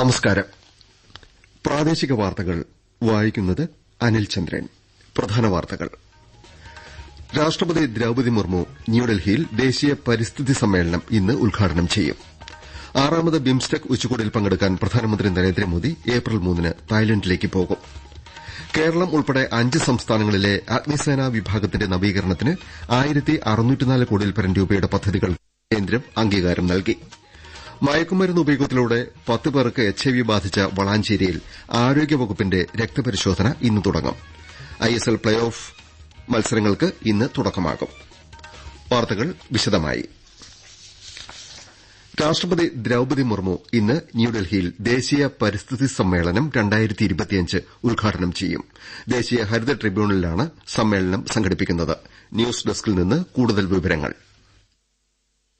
നമസ്കാരം. പ്രാദേശിക വാർത്തകൾ വായിക്കുന്നത് അനിൽചന്ദ്രൻ പ്രധാന വാർത്തകൾ. രാഷ്ട്രപതി ദ്രൌപതി മുർമു ന്യൂഡൽഹിയിൽ ദേശീയ പരിസ്ഥിതി സമ്മേളനം ഇന്ന് ഉദ്ഘാടനം ചെയ്യും. ആറാമത് ബിംസ്റ്റെക് ഉച്ചകോടിയിൽ പങ്കെടുക്കാൻ പ്രധാനമന്ത്രി നരേന്ദ്രമോദി ഏപ്രിൽ മൂന്നിന് തായ്ലന്റിലേക്ക് പോകും. കേരളം ഉൾപ്പെടെ അഞ്ച് സംസ്ഥാനങ്ങളിലെ അഗ്നിസേനാ വിഭാഗത്തിന്റെ നവീകരണത്തിന് കോടിയിൽപ്പരം രൂപയുടെ പദ്ധതികൾ കേന്ദ്രം അംഗീകാരം നൽകി. മയക്കുമരുന്ന് ഉപയോഗത്തിലൂടെ പത്ത് പേർക്ക് എച്ച്ഐവി ബാധിച്ച വളാഞ്ചേരിയിൽ ആരോഗ്യവകുപ്പിന്റെ രക്തപരിശോധന ഇന്ന് തുടങ്ങും. ഐഎസ്എൽ പ്ലേ ഓഫ് മത്സരങ്ങൾക്ക് ഇന്ന് തുടക്കമാകും. വാർത്തകൾ വിശദമായി. രാഷ്ട്രപതി ദ്രൌപതി മുർമു ഇന്ന് ന്യൂഡൽഹിയിൽ ദേശീയ പരിസ്ഥിതി സമ്മേളനം ഉദ്ഘാടനം ചെയ്യും. ദേശീയ ഹരിത ട്രിബ്യൂണലിലാണ് സമ്മേളനം സംഘടിപ്പിക്കുന്നത്. ന്യൂസ് ഡെസ്കിൽ നിന്ന് കൂടുതൽ വിവരങ്ങൾ.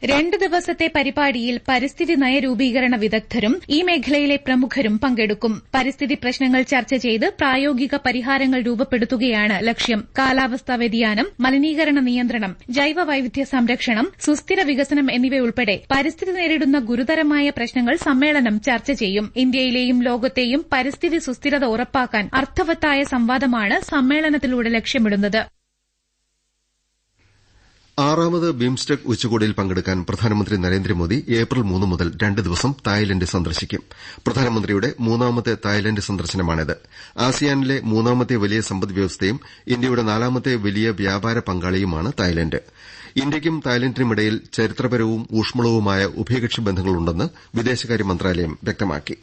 രണ്ട് ദിവസത്തെ പരിപാടിയിൽ പരിസ്ഥിതി നയരൂപീകരണ വിദഗ്ധരും ഈ മേഖലയിലെ പ്രമുഖരും പങ്കെടുക്കും. പരിസ്ഥിതി പ്രശ്നങ്ങൾ ചർച്ച ചെയ്ത് പ്രായോഗിക പരിഹാരങ്ങൾ രൂപപ്പെടുത്തുകയാണ് ലക്ഷ്യം. കാലാവസ്ഥാ വ്യതിയാനം മലിനീകരണ നിയന്ത്രണം ജൈവ വൈവിധ്യ സംരക്ഷണം സുസ്ഥിര വികസനം എന്നിവയുൾപ്പെടെ പരിസ്ഥിതി നേരിടുന്ന ഗുരുതരമായ പ്രശ്നങ്ങൾ സമ്മേളനം ചർച്ച ചെയ്യും. ഇന്ത്യയിലെയും ലോകത്തെയും പരിസ്ഥിതി സുസ്ഥിരത ഉറപ്പാക്കാൻ അർത്ഥവത്തായ സംവാദമാണ് സമ്മേളനത്തിലൂടെ ലക്ഷ്യമിടുന്നത്. ആറാമത് ബിംസ്റ്റെക് ഉച്ചകോടിയിൽ പങ്കെടുക്കാൻ പ്രധാനമന്ത്രി നരേന്ദ്രമോദി ഏപ്രിൽ മൂന്ന് മുതൽ രണ്ട് ദിവസം തായ്ലന്റ് സന്ദർശിക്കും. പ്രധാനമന്ത്രിയുടെ മൂന്നാമത്തെ തായ്ലന്റ് സന്ദർശനമാണിത്. ആസിയാനിലെ മൂന്നാമത്തെ വലിയ സമ്പദ് വ്യവസ്ഥയും ഇന്ത്യയുടെ നാലാമത്തെ വലിയ വ്യാപാര പങ്കാളിയുമാണ് തായ്ലന്റ്. ഇന്ത്യയ്ക്കും തായ്ലന്റിനുമിടയിൽ ചരിത്രപരവും ഊഷ്മളവുമായ ഉഭയകക്ഷി ബന്ധങ്ങളുണ്ടെന്ന് വിദേശകാര്യ മന്ത്രാലയം വ്യക്തമാക്കി.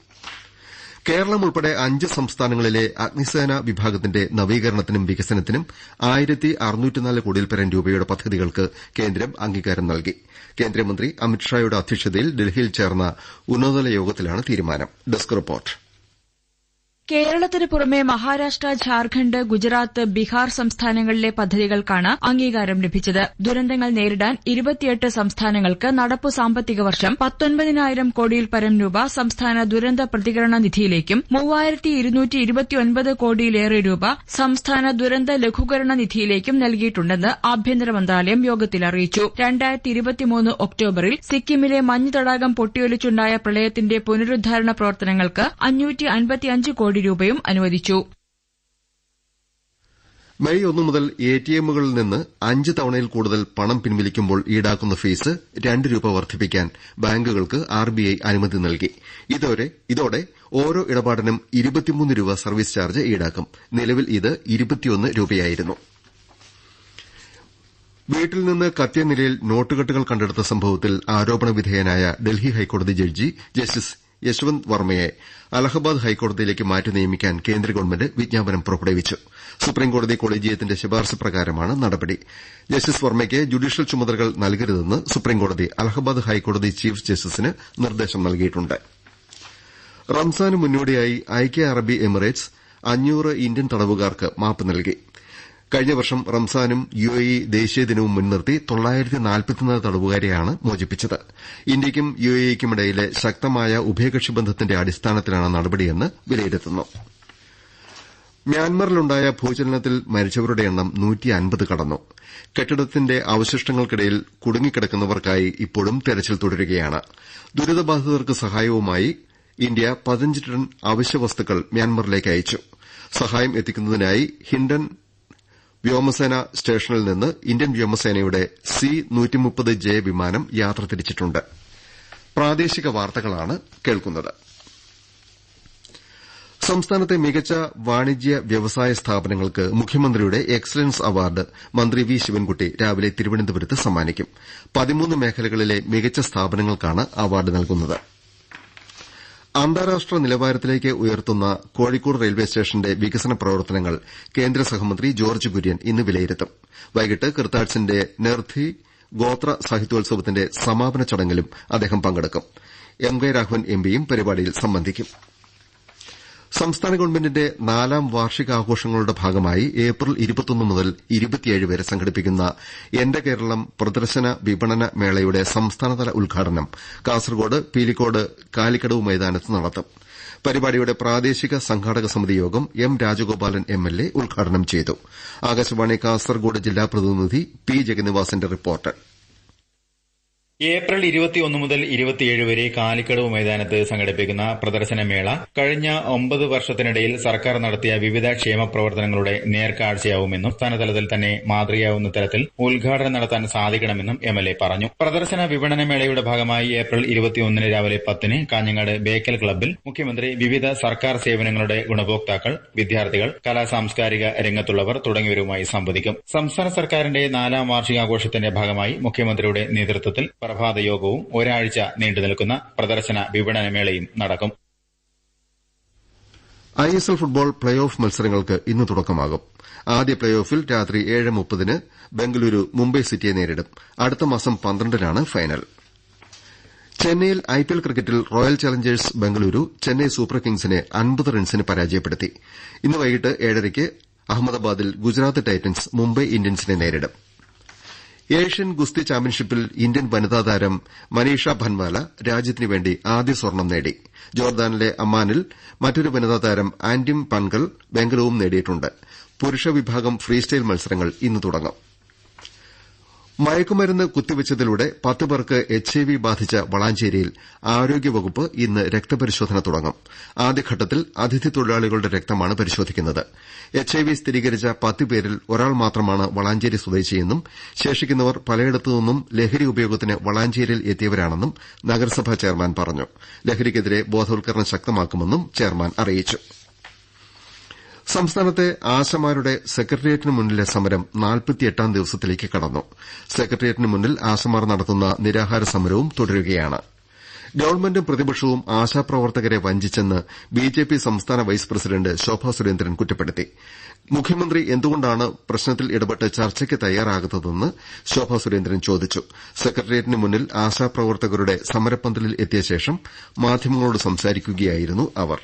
കേരളം ഉൾപ്പെടെ അഞ്ച് സംസ്ഥാനങ്ങളിലെ അഗ്നിസേനാ വിഭാഗത്തിന്റെ നവീകരണത്തിനും വികസനത്തിനും കോടിയിൽപ്പരം രൂപയുടെ പദ്ധതികൾക്ക് കേന്ദ്രം അംഗീകാരം നൽകി. കേന്ദ്രമന്ത്രി അമിത്ഷായുടെ അധ്യക്ഷതയിൽ ഡൽഹിയിൽ ചേർന്ന ഉന്നതതല യോഗത്തിലാണ് തീരുമാനം. കേരളത്തിന് പുറമെ മഹാരാഷ്ട്ര ഝാർഖണ്ഡ് ഗുജറാത്ത് ബിഹാർ സംസ്ഥാനങ്ങളിലെ പദ്ധതികൾക്കാണ് അംഗീകാരം ലഭിച്ചത്. ദുരന്തങ്ങൾ നേരിടാൻ ഇരുപത്തിയെട്ട് സംസ്ഥാനങ്ങൾക്ക് നടപ്പു സാമ്പത്തിക വർഷം പത്തൊൻപതിനായിരം കോടിയിൽ പരം രൂപ സംസ്ഥാന ദുരന്ത പ്രതികരണ നിധിയിലേക്കും മൂവായിരത്തി കോടിയിലേറെ രൂപ സംസ്ഥാന ദുരന്ത ലഘൂകരണ നിധിയിലേക്കും നൽകിയിട്ടുണ്ടെന്ന് ആഭ്യന്തര മന്ത്രാലയം യോഗത്തിൽ അറിയിച്ചു. രണ്ടായിരത്തി ഒക്ടോബറിൽ സിക്കിമിലെ മഞ്ഞ് തടാകം പൊട്ടിയൊലിച്ചുണ്ടായ പ്രളയത്തിന്റെ പുനരുദ്ധാരണ പ്രവർത്തനങ്ങൾക്ക് അഞ്ഞൂറ്റി അൻപത്തിയഞ്ച് കോടി രൂപയും അനുവദിച്ചു. മെയ് ഒന്ന് മുതൽ എടിഎമ്മുകളിൽ നിന്ന് അഞ്ച് തവണയിൽ കൂടുതൽ പണം പിൻവലിക്കുമ്പോൾ ഈടാക്കുന്ന ഫീസ് രണ്ട് രൂപ വർദ്ധിപ്പിക്കാൻ ബാങ്കുകൾക്ക് ആർബിഐ അനുമതി നൽകി. ഇതോടെ ഓരോ ഇടപാടിനും ഇരുപത്തിമൂന്ന് രൂപ സർവീസ് ചാർജ് ഈടാക്കും. നിലവിൽ ഇത് ഇരുപത്തിയൊന്ന് രൂപയായിരുന്നു. വീട്ടിൽ നിന്ന് കത്തിയ നിലയിൽ നോട്ടുകെട്ടുകൾ കണ്ടെടുത്ത സംഭവത്തിൽ ആരോപണ വിധേയനായ ഡൽഹി ഹൈക്കോടതി ജഡ്ജി ജസ്റ്റിസ് യശ്വന്ത് വർമ്മയെ അലഹബാദ് ഹൈക്കോടതിയിലേക്ക് മാറ്റി നിയമിക്കാൻ കേന്ദ്ര ഗവൺമെന്റ് വിജ്ഞാപനം പുറപ്പെടുവിച്ചു. സുപ്രീംകോടതി കൊളീജിയത്തിന്റെ ശുപാർശ പ്രകാരമാണ് നടപടി. ജസ്റ്റിസ് വർമ്മയ്ക്ക് ജുഡീഷ്യൽ ചുമതലകൾ നൽകരുതെന്ന് സുപ്രീംകോടതി അലഹബാദ് ഹൈക്കോടതി ചീഫ് ജസ്റ്റിസിന് നിർദ്ദേശം നൽകിയിട്ടുണ്ട്. റംസാന് മുന്നോടിയായി ഐക്യ അറബി എമിറേറ്റ്സ് അഞ്ഞൂറ് ഇന്ത്യൻ തടവുകാർക്ക് മാപ്പ് നൽകി. കഴിഞ്ഞ വർഷം റംസാനും യുഎഇ ദേശീയ ദിനവും മുൻനിർത്തി തടവുകാരെയാണ് മോചിപ്പിച്ചത്. ഇന്ത്യയ്ക്കും ഇടയിലെ ശക്തമായ ഉഭയകക്ഷി ബന്ധത്തിന്റെ അടിസ്ഥാനത്തിലാണ് നടപടിയെന്ന് വിലയിരുത്തുന്നു. മ്യാൻമറിലുണ്ടായ ഭൂചലനത്തിൽ മരിച്ചവരുടെ എണ്ണം കടന്നു. കെട്ടിടത്തിന്റെ അവശിഷ്ടങ്ങൾക്കിടയിൽ കുടുങ്ങിക്കിടക്കുന്നവർക്കായി ഇപ്പോഴും തെരച്ചിൽ തുടരുകയാണ്. ദുരിതബാധിതർക്ക് സഹായവുമായി ഇന്ത്യ പതിനഞ്ച് ടൺ അവശ്യവസ്തുക്കൾ മ്യാൻമറിലേക്ക് അയച്ചു. സഹായം എത്തിക്കുന്നതിനായി ഹിൻഡൻ വ്യോമസേന സ്റ്റേഷനിൽ നിന്ന് ഇന്ത്യൻ വ്യോമസേനയുടെ സി ജെ വിമാനം യാത്ര തിരിച്ചിട്ടുണ്ട്. സംസ്ഥാനത്തെ മികച്ച വാണിജ്യ വ്യവസായ സ്ഥാപനങ്ങൾക്ക് മുഖ്യമന്ത്രിയുടെ എക്സലൻസ് അവാർഡ് മന്ത്രി വി ശിവൻകുട്ടി രാവിലെ തിരുവനന്തപുരത്ത് സമ്മാനിക്കും. മേഖലകളിലെ മികച്ച സ്ഥാപനങ്ങൾക്കാണ് അവാർഡ് നൽകുന്നത്. അന്താരാഷ്ട്ര നിലവാരത്തിലേക്ക് ഉയർത്തുന്ന കോഴിക്കോട് റെയിൽവേ സ്റ്റേഷന്റെ വികസന പ്രവർത്തനങ്ങൾ കേന്ദ്ര സഹമന്ത്രി ജോർജ് കുര്യൻ ഇന്ന് വിലയിരുത്തും. വൈകിട്ട് കിർത്താഡ്സിന്റെ നെർധി ഗോത്ര സാഹിത്യോത്സവത്തിന്റെ സമാപന ചടങ്ങിലും അദ്ദേഹം പങ്കെടുക്കും. എം കെ രാഘവൻ എംപിയും പരിപാടിയിൽ സംബന്ധിക്കും. സംസ്ഥാന ഗവൺമെന്റിന്റെ നാലാം വാർഷികാഘോഷങ്ങളുടെ ഭാഗമായി ഏപ്രിൽ മുതൽ വരെ സംഘടിപ്പിക്കുന്ന എന്റെ കേരളം പ്രദർശന വിപണന മേളയുടെ സംസ്ഥാനതല ഉദ്ഘാടനം കാസർകോട് പീലിക്കോട് കാലിക്കടവ് മൈതാനത്ത് നടത്തും. പരിപാടിയുടെ പ്രാദേശിക സംഘാടക സമിതി യോഗം എം രാജഗോപാലൻ എംഎൽഎ ഉദ്ഘാടനം ചെയ്തു. ആകാശവാണി കാസർകോട് ജില്ലാ പ്രതിനിധി പി ജഗന്നിവാസന്റെ റിപ്പോർട്ട്. ഏപ്രിൽ ഇരുപത്തിയൊന്ന് മുതൽ ഇരുപത്തിയേഴ് വരെ കാലിക്കടവ് മൈതാനത്ത് സംഘടിപ്പിക്കുന്ന പ്രദർശനമേള കഴിഞ്ഞ ഒമ്പത് വർഷത്തിനിടയിൽ സർക്കാർ നടത്തിയ വിവിധ ക്ഷേമ പ്രവർത്തനങ്ങളുടെ നേർക്കാഴ്ചയാവുമെന്നും സംസ്ഥാനതലത്തിൽ തന്നെ മാതൃകയാവുന്ന തരത്തിൽ ഉദ്ഘാടനം നടത്താൻ സാധിക്കണമെന്നും എം എൽ എ പറഞ്ഞു. പ്രദർശന വിപണന മേളയുടെ ഭാഗമായി ഏപ്രിൽ ഇരുപത്തിയൊന്നിന് രാവിലെ പത്തിന് കാഞ്ഞങ്ങാട് ബേക്കൽ ക്ലബ്ബിൽ മുഖ്യമന്ത്രി വിവിധ സർക്കാർ സേവനങ്ങളുടെ ഗുണഭോക്താക്കൾ വിദ്യാർത്ഥികൾ കലാ സാംസ്കാരിക രംഗത്തുള്ളവർ തുടങ്ങിയവരുമായി സംവദിക്കും. സംസ്ഥാന സർക്കാരിന്റെ നാലാം വാർഷികാഘോഷത്തിന്റെ ഭാഗമായി മുഖ്യമന്ത്രിയുടെ നേതൃത്വത്തിൽ പ്രഭാത യോഗവും ഒരാഴ്ച നീണ്ടുനിൽക്കുന്ന പ്രദർശന വിപണനമേളയും നടക്കും. I S L football play off മത്സരങ്ങൾക്ക് ഇന്ന് തുടക്കമാകും. ആദ്യ പ്ലേ ഓഫിൽ രാത്രി ഏഴ് മുപ്പതിന് ബംഗളൂരു മുംബൈ സിറ്റിയെ നേരിടും. അടുത്ത മാസം പന്ത്രണ്ടിനാണ് ഫൈനൽ. ചെന്നൈയിൽ ഐപിഎൽ ക്രിക്കറ്റിൽ royal challengers Bengaluru Chennai super കിങ്സിനെ അൻപത് റൺസിന് പരാജയപ്പെടുത്തി. ഇന്ന് വൈകിട്ട് ഏഴരയ്ക്ക് അഹമ്മദാബാദിൽ ഗുജറാത്ത് ടൈറ്റൻസ് മുംബൈ ഇന്ത്യൻസിനെ നേരിടും. ഏഷ്യൻ ഗുസ്തി ചാമ്പ്യൻഷിപ്പിൽ ഇന്ത്യൻ വനിതാ താരം മനീഷ ഭൻവാല രാജ്യത്തിനുവേണ്ടി ആദ്യ സ്വർണം നേടി. ജോർദാനിലെ അമ്മാനിൽ മറ്റൊരു വനിതാ താരം ആന്റിം പൻകൽ വെങ്കലവും നേടിയിട്ടു പുരുഷ വിഭാഗം ഫ്രീ സ്റ്റൈൽ മത്സരങ്ങൾ ഇന്ന് തുടങ്ങും. മയക്കുമരുന്ന് കുത്തിവച്ചതിലൂടെ പേർക്ക് എച്ച്ഐവി ബാധിച്ച വളാഞ്ചേരിയിൽ ആരോഗ്യവകുപ്പ് ഇന്ന് രക്തപരിശോധന തുടങ്ങും. ആദ്യഘട്ടത്തിൽ അതിഥി തൊഴിലാളികളുടെ രക്തമാണ് പരിശോധിക്കുന്നത്. എച്ച്ഐവി സ്ഥിരീകരിച്ച പത്ത് പേരിൽ ഒരാൾ മാത്രമാണ് വളാഞ്ചേരി സ്വദേശിയെന്നും ശേഷിക്കുന്നവർ പലയിടത്തുനിന്നും ലഹരി ഉപയോഗത്തിന് വളാഞ്ചേരിയിൽ എത്തിയവരാണെന്നും നഗരസഭാ ചെയർമാൻ പറഞ്ഞു. ലഹരിക്കെതിരെ ബോധവൽക്കരണം ശക്തമാക്കുമെന്നും ചെയർമാൻ അറിയിച്ചു. സംസ്ഥാനത്തെ ആശമാരുടെ സെക്രട്ടേറിയറ്റിന് മുന്നിലെ സമരം നാൽപ്പത്തിയെട്ടാം ദിവസത്തിലേക്ക് കടന്നു. സെക്രട്ടേറിയറ്റിന് മുന്നിൽ ആശമാർ നടത്തുന്ന നിരാഹാര സമരവും തുടരുകയാണ്. ഗവൺമെന്റും പ്രതിപക്ഷവും ആശാപ്രവർത്തകരെ വഞ്ചിച്ചെന്ന് ബിജെപി സംസ്ഥാന വൈസ് പ്രസിഡന്റ് ശോഭാ സുരേന്ദ്രൻ കുറ്റപ്പെടുത്തി. മുഖ്യമന്ത്രി എന്തുകൊണ്ടാണ് പ്രശ്നത്തിൽ ഇടപെട്ട് ചർച്ചയ്ക്ക് തയ്യാറാകുന്നതെന്ന് ശോഭാ സുരേന്ദ്രൻ ചോദിച്ചു. സെക്രട്ടേറിയറ്റിന് മുന്നിൽ ആശാപ്രവർത്തകരുടെ സമരപ്പന്തലിൽ എത്തിയ ശേഷം മാധ്യമങ്ങളോട് സംസാരിക്കുകയായിരുന്നു അവർ.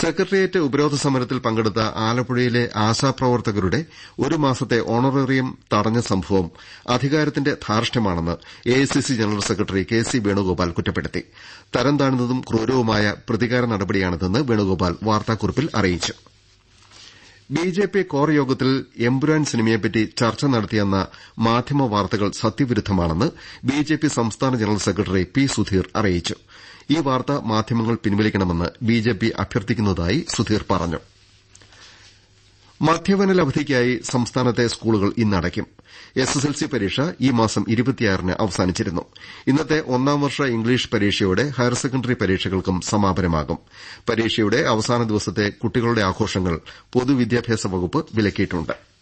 സെക്രട്ടേറിയറ്റ് ഉപരോധ സമരത്തിൽ പങ്കെടുത്ത ആലപ്പുഴയിലെ ആശാപ്രവർത്തകരുടെ ഒരു മാസത്തെ ഓണറേറിയം തടഞ്ഞ സംഭവം അധികാരത്തിന്റെ ധാർഷ്ട്യമാണെന്ന് AICC general secretary K C Venugopal കുറ്റപ്പെടുത്തി. തരം താഴ്ന്നതും ക്രൂരവുമായ പ്രതികാര നടപടിയാണിതെന്ന് വേണുഗോപാൽ വാർത്താക്കുറിപ്പിൽ അറിയിച്ചു. ബിജെപി കോർ യോഗത്തിൽ എംപുരാൻ സിനിമയെപ്പറ്റി ചർച്ച നടത്തിയെന്ന മാധ്യമ വാർത്തകൾ സത്യവിരുദ്ധമാണെന്ന് ബിജെപി സംസ്ഥാന ജനറൽ സെക്രട്ടറി പി സുധീർ അറിയിച്ചു. ഈ വാർത്ത മാധ്യമങ്ങൾ പിൻവലിക്കണമെന്ന് ബിജെപി അഭ്യർത്ഥിക്കുന്നതായി സുധീർ പറഞ്ഞു. മധ്യവേനലവധിക്കായി സംസ്ഥാനത്തെ സ്കൂളുകൾ ഇന്നടയ്ക്കും. എസ്എസ്എൽസി പരീക്ഷ ഈ മാസം ഇരുപത്തിയാറിന് അവസാനിച്ചിരുന്നു. ഇന്നത്തെ ഒന്നാം വർഷ ഇംഗ്ലീഷ് പരീക്ഷയോടെ ഹയർ സെക്കൻഡറി പരീക്ഷകൾക്കും സമാപനമാകും. പരീക്ഷയുടെ അവസാന ദിവസത്തെ കുട്ടികളുടെ ആഘോഷങ്ങൾ പൊതുവിദ്യാഭ്യാസ വകുപ്പ് വിലക്കിയിട്ടുണ്ട്.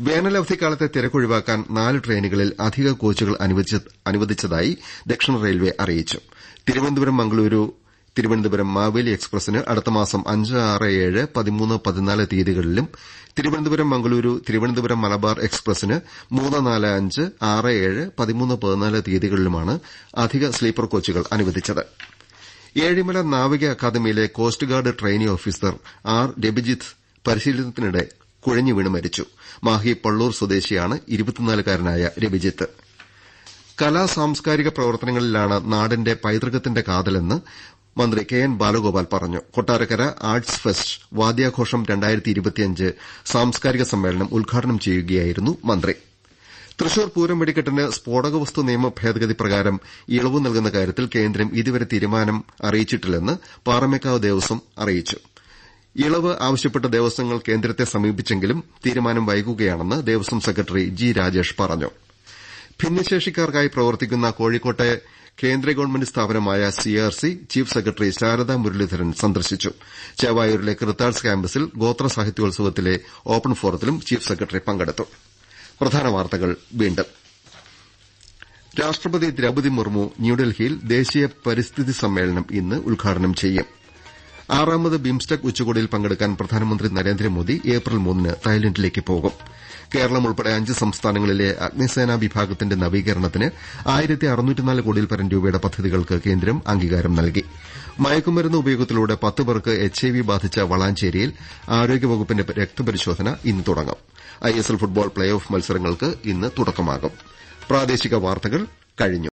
വേനലവധിക്കാലത്തെ തിരക്കൊഴിവാക്കാൻ നാല് ട്രെയിനുകളിൽ അധിക കോച്ചുകൾ അനുവദിച്ചതായി ദക്ഷിണ റെയിൽവേ അറിയിച്ചു. തിരുവനന്തപുരം മംഗളൂരു തിരുവനന്തപുരം മാവേലി എക്സ്പ്രസിന് അടുത്തമാസം അഞ്ച് ആറ് ഏഴ് പതിമൂന്ന് പതിനാല് തീയതികളിലും തിരുവനന്തപുരം മംഗളൂരു തിരുവനന്തപുരം മലബാർ എക്സ്പ്രസിന് മൂന്ന് നാല് അഞ്ച് ആറ് ഏഴ് പതിമൂന്ന് പതിനാല് തീയതികളിലുമാണ് അധിക സ്ലീപ്പർ കോച്ചുകൾ അനുവദിച്ചത്. ഏഴിമല നാവിക അക്കാദമിയിലെ coast guard trainee officer R. Rabijith പരിശീലനത്തിനിടെ കുഴഞ്ഞു വീണ് മരിച്ചു. മാഹി പള്ളൂർ സ്വദേശിയാണ് ഇരുപത്തിനാലുകാരനായ രവിജിത്ത്. കലാ സാംസ്കാരിക പ്രവർത്തനങ്ങളിലാണ് നാടിന്റെ പൈതൃകത്തിന്റെ കാതലെന്ന് മന്ത്രി കെ എൻ ബാലഗോപാൽ പറഞ്ഞു. കൊട്ടാരക്കര ആർട്സ് ഫെസ്റ്റ് വാദ്യാഘോഷം സാംസ്കാരിക സമ്മേളനം ഉദ്ഘാടനം ചെയ്യുകയായിരുന്നു മന്ത്രി. തൃശൂർ പൂരം വെടിക്കെട്ടിന് സ്ഫോടക വസ്തു നിയമ ഭേദഗതി പ്രകാരം ഇളവ് നൽകുന്ന കാര്യത്തിൽ കേന്ദ്രം ഇതുവരെ തീരുമാനം അറിയിച്ചിട്ടില്ലെന്ന് പാറമേക്കാവ് ദേവസ്വം അറിയിച്ചു. ഇളവ് ആവശ്യപ്പെട്ട് ദേവസ്വങ്ങൾ കേന്ദ്രത്തെ സമീപിച്ചെങ്കിലും തീരുമാനം വൈകുകയാണെന്ന് ദേവസ്വം സെക്രട്ടറി ജി രാജേഷ് പറഞ്ഞു. ഭിന്നശേഷിക്കാർക്കായി പ്രവർത്തിക്കുന്ന കോഴിക്കോട്ടെ കേന്ദ്ര ഗവൺമെന്റ് സ്ഥാപനമായ CRC chief secretary Sharada Muraleedharan സന്ദർശിച്ചു. ചേവായൂരിലെ കൃത്താഴ്സ് ക്യാമ്പസിൽ ഗോത്ര സാഹിത്യോത്സവത്തിലെ ഓപ്പൺ ഫോറത്തിലും ചീഫ് സെക്രട്ടറി പങ്കെടുത്തു. രാഷ്ട്രപതി ദ്രൌപതി മുർമു ന്യൂഡൽഹിയിൽ ദേശീയ പരിസ്ഥിതി സമ്മേളനം ഇന്ന് ഉദ്ഘാടനം ചെയ്യും. ആറാമത് ബിംസ്റ്റെക് ഉച്ചകോടിയിൽ പങ്കെടുക്കാൻ പ്രധാനമന്ത്രി നരേന്ദ്രമോദി ഏപ്രിൽ മൂന്നിന് തായ്ലന്റിലേക്ക് പോകും. കേരളം ഉൾപ്പെടെ അഞ്ച് സംസ്ഥാനങ്ങളിലെ അഗ്നിസേനാ വിഭാഗത്തിന്റെ നവീകരണത്തിന് കോടിയിൽപരം രൂപയുടെ പദ്ധതികൾക്ക് കേന്ദ്രം അംഗീകാരം നൽകി. മയക്കുമരുന്ന് ഉപയോഗത്തിലൂടെ പത്ത് പേർക്ക് എച്ച്ഐവി ബാധിച്ച വളാഞ്ചേരിയിൽ ആരോഗ്യവകുപ്പിന്റെ രക്തപരിശോധന ഇന്ന് തുടങ്ങും. ഐഎസ്എൽ ഫുട്ബോൾ പ്ലേ ഓഫ് മത്സരങ്ങൾക്ക് ഇന്ന് തുടക്കമാകും.